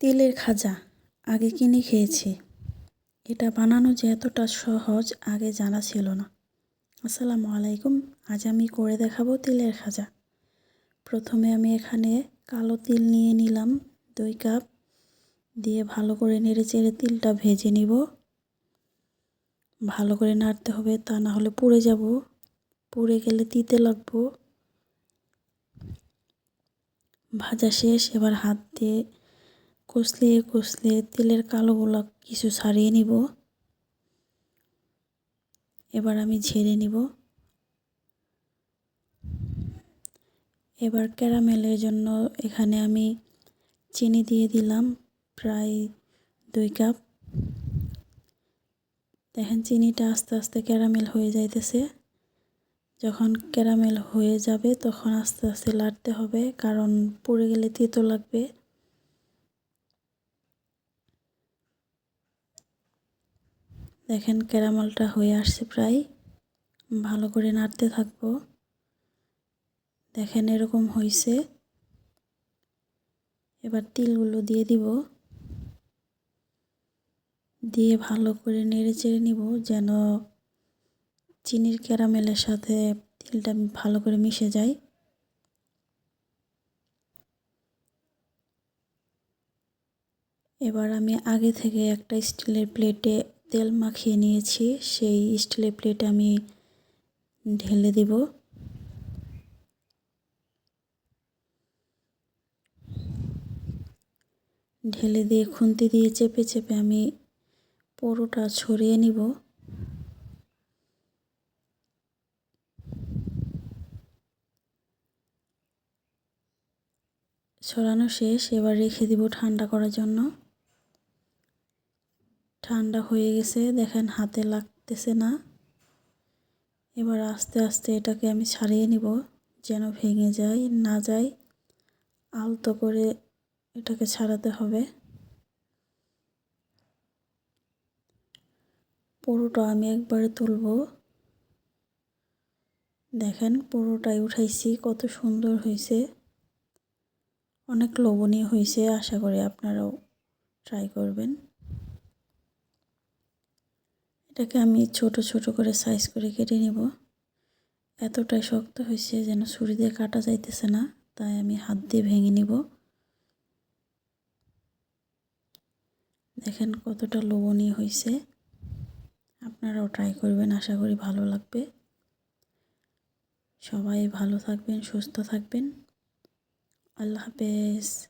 তিলের খাজা, আগে কিনে খেয়েছি। এটা বানানো যে এতটা সহজ, আগে জানা ছিল না। আসসালামু আলাইকুম, আজ আমি করে দেখাবো তিলের খাজা। প্রথমে আমি এখানে কালো তিল নিয়ে নিলাম, দুই কাপ। দিয়ে ভালো করে নেড়ে চেড়ে তিলটা ভেজে নিব। ভালো করে নাড়তে হবে, তা না হলে পুড়ে যাব। পুড়ে গেলে তিতে লাগবো। ভাজা শেষ, এবার হাত দিয়ে কষলিয়ে কষলিয়ে তেলের কালোগুলো কিছু ছাড়িয়ে নিব। এবার আমি ঝেড়ে নিব। এবার ক্যারামেলের জন্য এখানে আমি চিনি দিয়ে দিলাম প্রায় দুই কাপ। দেখেন চিনিটা আস্তে আস্তে ক্যারামেল হয়ে যাইতেছে। যখন ক্যারামেল হয়ে যাবে তখন আস্তে আস্তে লাড়তে হবে, কারণ পুড়ে গেলে তেতো লাগবে। দেখেন ক্যারামেলটা হয়ে আসছে প্রায়। ভালো করে নাড়তে থাকব। দেখেন এরকম হয়েছে এবার তিলগুলো দিয়ে দিব। দিয়ে ভালো করে নেড়ে চেড়ে নিব যেন চিনির ক্যারামেলের সাথে তিলটা ভালো করে মিশে যায়। এবার আমি আগে থেকে একটা স্টিলের প্লেটে তেল মাখিয়ে নিয়েছি, সেই স্টিলের প্লেটে আমি ঢেলে দিব। ঢেলে দিয়ে খুন্তি দিয়ে চেপে চেপে আমি পুরোটা ছড়িয়ে নিব। ছড়ানো শেষ, এবার রেখে দিব ঠান্ডা করার জন্য। ঠান্ডা হয়ে গেছে, দেখেন হাতে লাগতেছে না। এবার আস্তে আস্তে এটাকে আমি ছাড়িয়ে নিব, যেন ভেঙে যায়, না যায়। আলতো করে এটাকে ছাড়াতে হবে। পুরোটা আমি একবারে তুলব। দেখেন পুরোটাই উঠাইছি, কত সুন্দর হয়েছে অনেক লোভনীয় হয়েছে আশা করি আপনারাও ট্রাই করবেন। এটাকে আমি ছোট ছোট করে সাইজ করে কেটে নিব। এতটাই শক্ত হয়েছে যেন ছুরি দিয়ে কাটা যাইতেছে না, তাই আমি হাত দিয়ে ভেঙে নিব। দেখেন কতটা লোভনীয় হয়েছে। আপনারাও ট্রাই করবেন, আশা করি ভালো লাগবে। সবাই ভালো থাকবেন, সুস্থ থাকবেন। আল্লাহ হাফেজ।